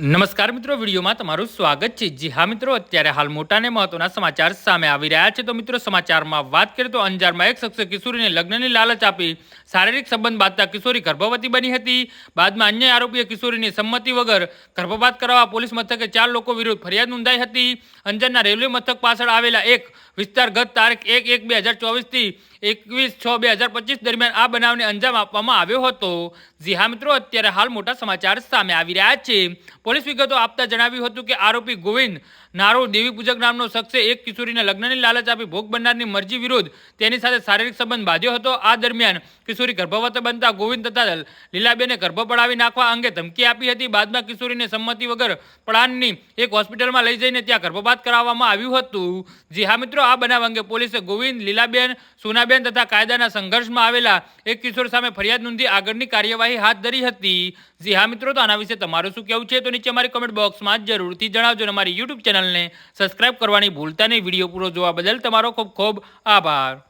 નમસ્કાર મિત્રો, વિડીયોમાં તમારું સ્વાગત છે. જી હા મિત્રો, અત્યારે હાલ મોટા અને મહત્વના સમાચાર સામે આવી રહ્યા છે. તો મિત્રો, સમાચારમાં વાત કરીએ તો અંજારમાં એક શખ્સે કિશોરીને લગ્નની લાલચ આપી શારીરિક સંબંધ બાંધતા કિશોરી ગર્ભવતી બની હતી. બાદમાં અન્ય આરોપીએ કિશોરીની સંમતિ વગર ગર્ભપાત કરાવવા પોલીસ મથકે ચાર લોકો વિરુદ્ધ ફરિયાદ નોંધાઈ હતી. અંજારના રેલવે મથક પાછળ આવેલા એક વિસ્તાર ગત તારીખ એક એક બે હજાર ચોવીસથી એકવીસ છ બે હજાર પચીસ દરમિયાન આ બનાવને અંજામ આપવામાં આવ્યો હતો. જી હા મિત્રો, અત્યારે હાલ મોટા સમાચાર સામે આવી રહ્યા છે. પોલીસ વિગતો આપતા જણાવ્યું હતું કે આરોપી ગોવિંદ નારો દેવી પૂજક નામનો શખ્સે એક કિશોરીને લગ્નની લાલચ આપી ભોગ બનનારની મરજી વિરુદ્ધ તેની સાથે શારીરિક સંબંધ બાંધ્યો હતો. આ દરમિયાન કિશોરી ગર્ભવત બનતા ગોવિંદ તથા લીલાબેને ગર્ભ પડાવી નાખવા અંગે ધમકી આપી હતી. બાદમાં કિશોરીને સંમતિ વગર પડાનની એક હોસ્પિટલમાં લઈ જઈને ત્યાં ગર્ભપાત કરાવવામાં આવ્યું હતું. જી હા મિત્રો, આ બનાવ અંગે પોલીસે ગોવિંદ, લીલાબેન, સોનાબેન તથા કાયદાના સંઘર્ષમાં આવેલા એક કિશોર સામે ફરિયાદ નોંધી આગળની કાર્યવાહી હાથ ધરી હતી. જી હા મિત્રો, તો આના વિશે તમારું શું કહેવું છે? તો નીચે અમારી કોમેન્ટ બોક્સમાં જરૂરથી જણાવજો અને અમારી યુટ્યુબ ચેનલને સબસ્ક્રાઇબ કરવાની ભૂલતા નહીં. વીડિયો પૂરો જોવા બદલ તમારો ખૂબ ખૂબ આભાર.